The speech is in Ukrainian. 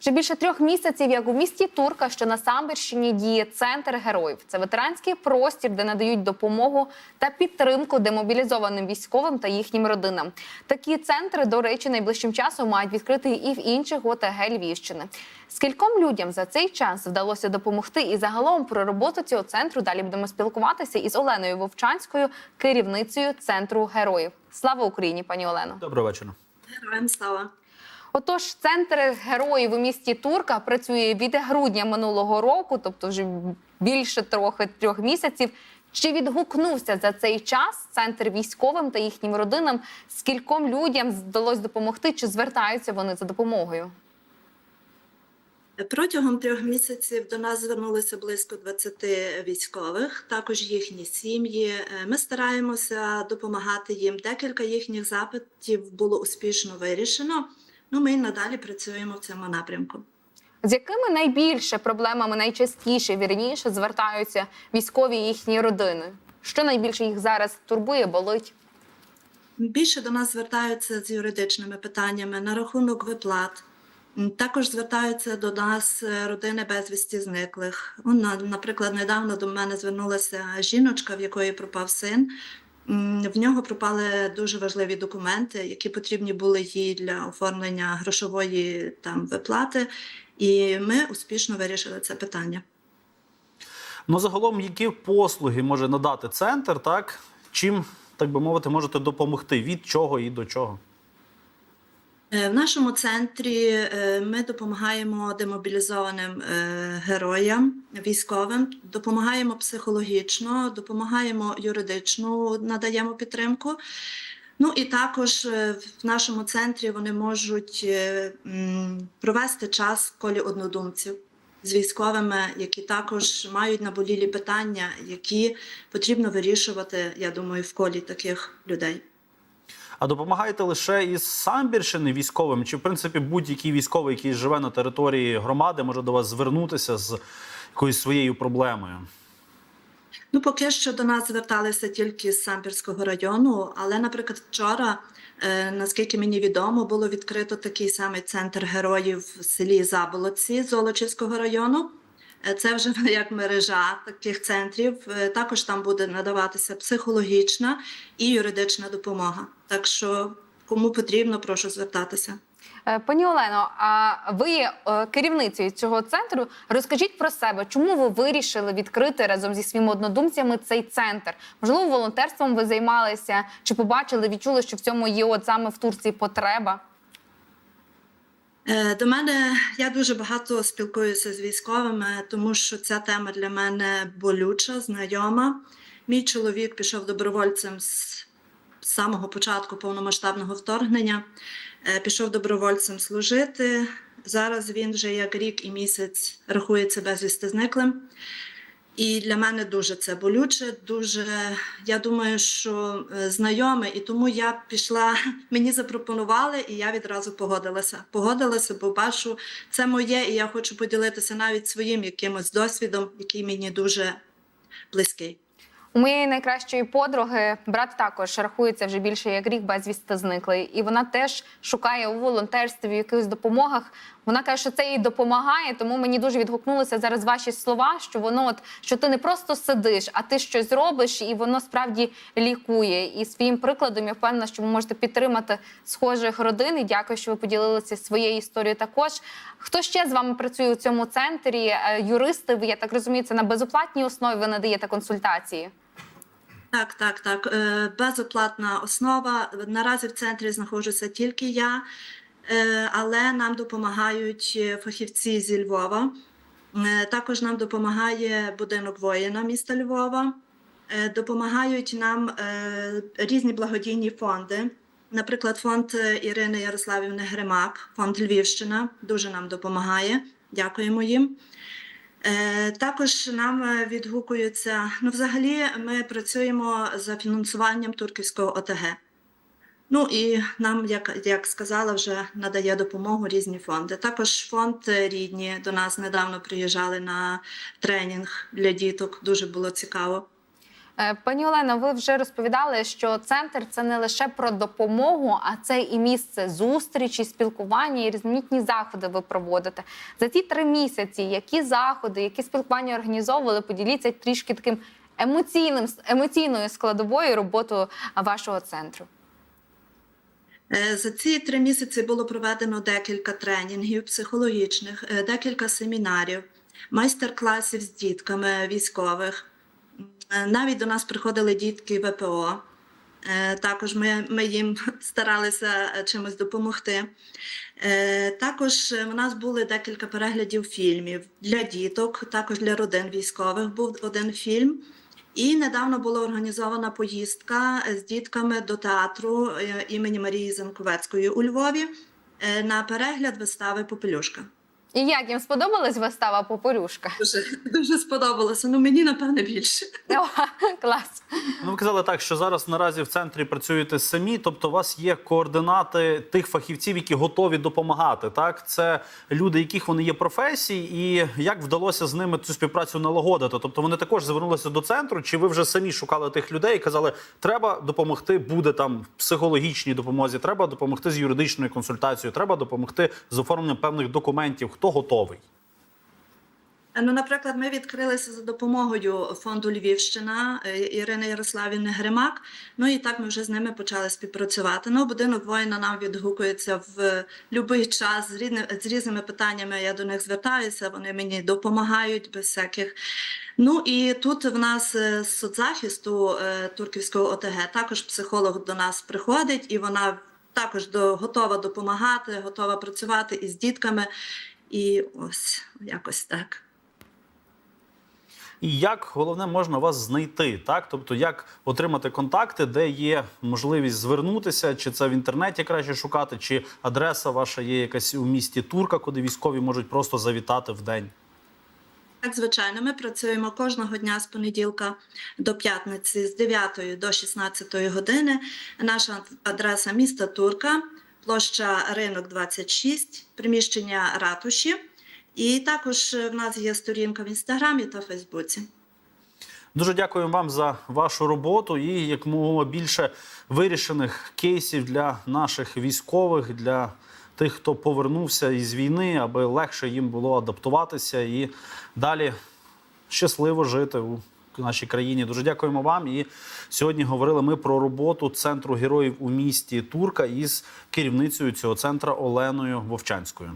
Вже більше трьох місяців, як у місті Турка, що на Самбірщині діє центр героїв. Це ветеранський простір, де надають допомогу та підтримку демобілізованим військовим та їхнім родинам. Такі центри, до речі, найближчим часом мають відкрити і в інших ОТГ Львівщини. Скільком людям за цей час вдалося допомогти, і загалом про роботу цього центру далі будемо спілкуватися із Оленою Вовчанською, керівницею центру героїв. Слава Україні, пані Олено! Доброго вечора. Героям слава. Отож, центр героїв у місті Турка працює від грудня минулого року, тобто вже більше трохи трьох місяців. Чи відгукнувся за цей час центр військовим та їхнім родинам? Скільком людям вдалося допомогти, чи звертаються вони за допомогою? Протягом трьох місяців до нас звернулося близько 20 військових, також їхні сім'ї. Е, Ми стараємося допомагати їм. Декілька їхніх запитів було успішно вирішено. Ну, ми надалі працюємо в цьому напрямку. З якими найбільше проблемами найчастіше вірніше звертаються військові і їхні родини? Що найбільше їх зараз турбує, болить? Більше до нас звертаються з юридичними питаннями на рахунок виплат. Також звертаються до нас е, родини безвісті зниклих. Наприклад, недавно до мене звернулася жіночка, в якої пропав син. В нього пропали дуже важливі документи, які потрібні були їй для оформлення грошової там виплати. І ми успішно вирішили це питання. Ну загалом, які послуги може надати центр, так чим так би мовити, можете допомогти від чого і до чого? Е, В нашому центрі е, ми допомагаємо демобілізованим е, героям, військовим, допомагаємо психологічно, допомагаємо юридично, надаємо підтримку. Ну і також в нашому центрі вони можуть провести час в колі однодумців з військовими, які також мають наболілі питання, які потрібно вирішувати, я думаю, в колі таких людей. А допомагаєте лише із самбірщини військовим, чи в принципі будь-який військовий, який живе на території громади, може до вас звернутися з якоюсь своєю проблемою? Ну, поки що до нас зверталися тільки з Самбірського району, але, наприклад, вчора, е, наскільки мені відомо, було відкрито такий самий центр героїв в селі Заболоці Золочівського району. Е, Це вже як мережа таких центрів. Е, Також там буде надаватися психологічна і юридична допомога. Так що, кому потрібно, прошу звертатися. Е, Пані Олено, а ви керівницею цього центру. Розкажіть про себе, чому ви вирішили відкрити разом зі своїми однодумцями цей центр? Можливо, волонтерством ви займалися, чи побачили, відчули, що в цьому є от саме в Турції потреба? Е, До мене я дуже багато спілкуюся з військовими, тому що ця тема для мене болюча, знайома. Мій чоловік пішов добровольцем з самого початку повномасштабного вторгнення. Е, Пішов добровольцем служити. Зараз він вже як рік і місяць рахується безвісти зниклим. І для мене дуже це болюче, дуже я думаю, що е, знайоме, і тому я пішла. Мені запропонували, і я відразу погодилася. Погодилася, бо бачу, це моє, і я хочу поділитися навіть своїм якимось досвідом, який мені дуже близький. У моєї найкращої подруги брат також рахується вже більше як рік безвісти зниклий, і вона теж шукає у волонтерстві, в якихось допомогах. Вона каже, що це їй допомагає, тому мені дуже відгукнулися зараз ваші слова, що воно от що ти не просто сидиш, а ти щось робиш, і воно справді лікує. І своїм прикладом я впевнена, що ви можете підтримати схожих родин. І дякую, що ви поділилися своєю історією. Також хто ще з вами працює у цьому центрі? Е, Юристи, ви я так розумію, це на безоплатній основі ви надаєте консультації. Так, так, так. Е, Безоплатна основа. Наразі в центрі знаходжуся тільки я, але нам допомагають е, фахівці зі Львова. Е, Також нам допомагає будинок воїна міста Львова. Е, Допомагають нам е, різні благодійні фонди. Наприклад, фонд е, Ірини Ярославівни Гримак, фонд Львівщина, дуже нам допомагає. Дякуємо їм. Е, Також нам е, відгукуються. Ну, взагалі, ми працюємо за фінансуванням турківського ОТГ. Ну і нам, як, як сказала, вже надає допомогу різні фонди. Також фонд е, рідні до нас недавно приїжджали на тренінг для діток. Дуже було цікаво. Е, Пані Олено, ви вже розповідали, що центр це не лише про допомогу, а це і місце зустрічі, спілкування і різноманітні заходи ви проводите. За ці три місяці, які заходи, які спілкування організовували, поділіться трішки таким емоційним емоційною складовою роботи вашого центру. Е, За ці три місяці було проведено декілька тренінгів психологічних, е, декілька семінарів, майстер-класів з дітками військових. Е, Навіть до нас приходили дітки ВПО. Також ми, ми їм старалися чимось допомогти. Також у нас були декілька переглядів фільмів для діток, також для родин військових був один фільм. І недавно була організована поїздка з дітками до театру е, імені Марії Занковецької у Львові е, на перегляд вистави Попелюшка. І як їм сподобалась вистава Попорюшка? Дуже дуже сподобалося. Ну мені напевне більше. О, Клас. Ну, ви казали так, що зараз наразі в центрі працюєте самі, тобто у вас є координати тих фахівців, які готові допомагати. Так, це люди, яких вони є професії, і як вдалося з ними цю співпрацю налагодити? Тобто вони також звернулися до центру, чи ви вже самі шукали тих людей і казали, треба допомогти, буде там психологічній допомозі, треба допомогти з юридичною консультацією, треба допомогти з оформленням певних документів. Хто готовий? Ну, наприклад, ми відкрилися за допомогою фонду Львівщина е, Ірини Ярославівни Гримак. Ну і так ми вже з ними почали співпрацювати. Ну, будинок воїна нам відгукується в будь-який час з різними, з різними питаннями. Я до них звертаюся, вони мені допомагають без всяких. Ну і тут в нас е, з соцзахисту е, Турківського ОТГ також психолог до нас приходить, і вона також до, готова допомагати, готова працювати із дітками. І ось якось так. І як головне можна вас знайти, так тобто як отримати контакти, де є можливість звернутися, чи це в інтернеті краще шукати, чи адреса ваша є якась у місті Турка, куди військові можуть просто завітати в день. Так, звичайно, ми працюємо кожного дня з понеділка до п'ятниці з 9 до 16 години. Наша адреса міста Турка, площа Ринок 26, приміщення ратуші. І також в нас є сторінка в інстаграмі та Фейсбуці. Дуже дякуємо вам за вашу роботу і якомога більше вирішених кейсів для наших військових, для тих, хто повернувся із війни, аби легше їм було адаптуватися і далі щасливо жити у нашій країні. Дуже дякуємо вам. І сьогодні говорили ми про роботу центру героїв у місті Турка із керівницею цього центру Оленою Вовчанською.